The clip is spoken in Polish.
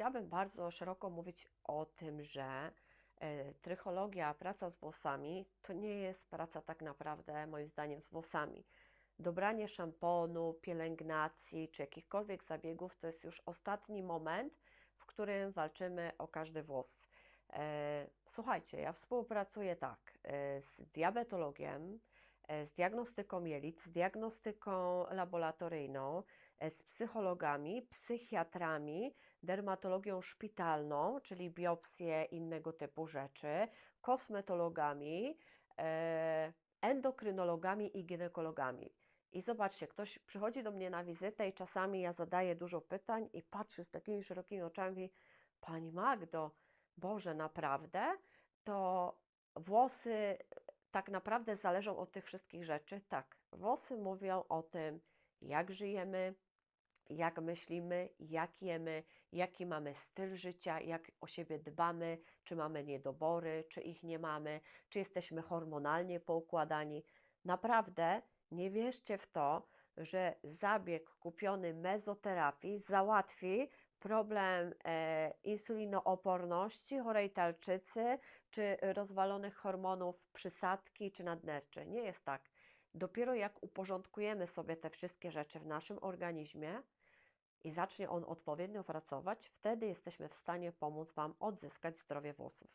chciałabym bardzo szeroko mówić o tym, że e, trychologia, praca z włosami to nie jest praca tak naprawdę, moim zdaniem, z włosami. Dobranie szamponu, pielęgnacji czy jakichkolwiek zabiegów to jest już ostatni moment, w którym walczymy o każdy włos. E, Słuchajcie, ja współpracuję tak e, z diabetologiem, z diagnostyką jelit, z diagnostyką laboratoryjną, z psychologami, psychiatrami, dermatologią szpitalną, czyli biopsje, innego typu rzeczy, kosmetologami, e, endokrynologami i ginekologami. I zobaczcie, ktoś przychodzi do mnie na wizytę i czasami ja zadaję dużo pytań i patrzy z takimi szerokimi oczami, mówi, Pani Magdo, Boże, naprawdę? To włosy tak naprawdę zależą od tych wszystkich rzeczy? Tak, włosy mówią o tym, jak żyjemy, jak myślimy, jak jemy, jaki mamy styl życia, jak o siebie dbamy, czy mamy niedobory, czy ich nie mamy, czy jesteśmy hormonalnie poukładani. Naprawdę nie wierzcie w to, że zabieg kupiony mezoterapii załatwi problem e, insulinooporności, chorej tarczycy, czy rozwalonych hormonów przysadki czy nadnerczy. Nie jest tak. Dopiero jak uporządkujemy sobie te wszystkie rzeczy w naszym organizmie i zacznie on odpowiednio pracować, wtedy jesteśmy w stanie pomóc Wam odzyskać zdrowie włosów.